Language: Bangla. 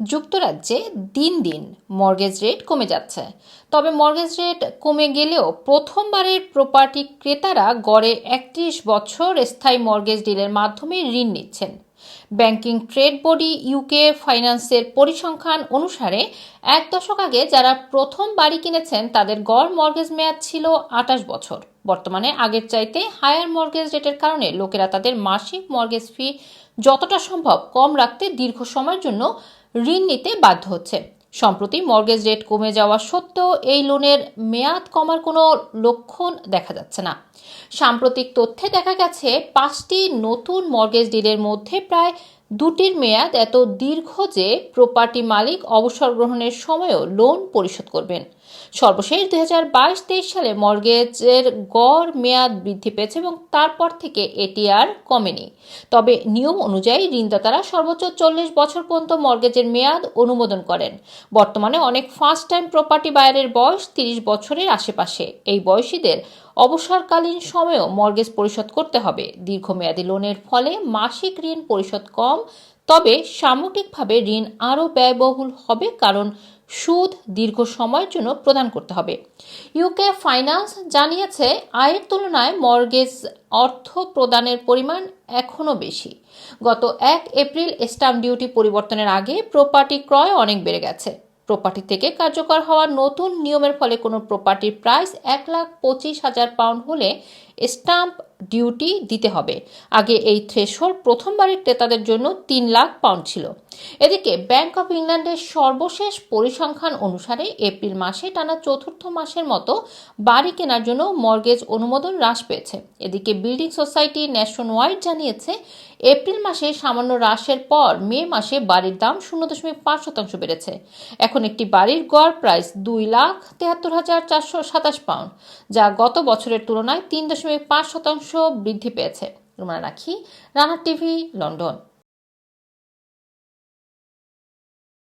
যুক্তরাজ্যে দিন দিন মর্গেজ রেট কমে যাচ্ছে। তবে মর্গেজ রেট কমে গেলেও প্রথমবারের প্রপার্টি ক্রেতারা গড়ে একত্রিশ বছর স্থায়ী মর্গেজ ডিলের মাধ্যমে ঋণ নিচ্ছেন। ব্যাংকিং ট্রেড বডি ইউকে ফাইন্যান্সের পরিসংখ্যান অনুসারে, এক দশক আগে যারা প্রথম বাড়ি কিনেছেন, তাদের গড় মর্গেজ মেয়াদ ছিল আঠাশ বছর। বর্তমানে আগের চাইতে হায়ার মর্গেজ রেটের কারণে লোকেরা তাদের মাসিক মর্গেজ ফি যতটা সম্ভব কম রাখতে দীর্ঘ সময়ের জন্য ঋণ নিতে বাধ্য হচ্ছে। সম্প্রতি মর্গেজ রেট কমে যাওয়া সত্ত্বেও এই লোনের মেয়াদ কমার কোনো লক্ষণ দেখা যাচ্ছে না। সাম্প্রতিক তথ্যে দেখা গেছে, পাঁচটি নতুন মর্গেজ ডিলের মধ্যে প্রায় দুটির মেয়াদ এত দীর্ঘ যে প্রপার্টি মালিক অবসর গ্রহণের সময়ও লোন পরিশোধ করবেন। সর্বশেষ দুই হাজার বাইশ তেইশ সালে মর্গেজের গড় মেয়াদ বৃদ্ধি পেয়েছে এবং তারপর থেকে এটি আর কমেনি। তবে নিয়ম অনুযায়ী ঋণদাতারা সর্বোচ্চ চল্লিশ বছর পর্যন্ত মর্গেজের মেয়াদ অনুমোদন করেন। বর্তমানে অনেক ফার্স্ট টাইম প্রপার্টি বায়ারের বয়স তিরিশ বছরের আশেপাশে। এই বয়সীদের অবসরকালীন সময়েও মর্গেজ পরিশোধ করতে হবে। দীর্ঘমেয়াদী লোনের ফলে মাসিক ঋণ পরিশোধ কম, তবে সামগ্রিকভাবে ঋণ আরও ব্যয়বহুল হবে কারণ সুদ দীর্ঘ সময়ের জন্য প্রদান করতে হবে। ইউকে ফাইন্যান্স জানিয়েছে, আয়ের তুলনায় মর্গেজ অর্থ প্রদানের পরিমাণ এখনও বেশি। গত এক এপ্রিল স্টাম্প ডিউটি পরিবর্তনের আগে প্রপার্টি ক্রয় অনেক বেড়ে গেছে। প্রপার্টি থেকে কার্যকর হওয়া নতুন নিয়মের ফলে কোনো প্রপার্টির প্রাইস এক লাখ পঁচিশ হাজার পাউন্ড হলে স্টাম্প ডিউটি দিতে হবে। আগে এই থ্রেশহোল্ড প্রথমবারের ক্রেতাদের জন্য তিন লাখ পাউন্ড ছিল। এদিকে ব্যাংক অফ ইংল্যান্ডের সর্বশেষ পরিসংখ্যান অনুসারে এপ্রিল মাসে টানা চতুর্থ মাসের মতো বাড়ি কেনার জন্য মর্গেজ অনুমোদন হ্রাস পেয়েছে। এদিকে বিল্ডিং সোসাইটি ন্যাশন ওয়াইড জানিয়েছে, এপ্রিল মাসে সামান্য হ্রাসের পর মে মাসে বাড়ির দাম শূন্য দশমিক পাঁচ শতাংশ বেড়েছে। এখন একটি বাড়ির গড় প্রাইস দুই লাখ তেহাত্তর হাজার চারশো সাতাশ পাউন্ড যা গত বছরের তুলনায় তিন দশমিক পাঁচ শতাংশ বৃদ্ধি পেয়েছে। রুমানা রাখি রানা টিভি লন্ডন।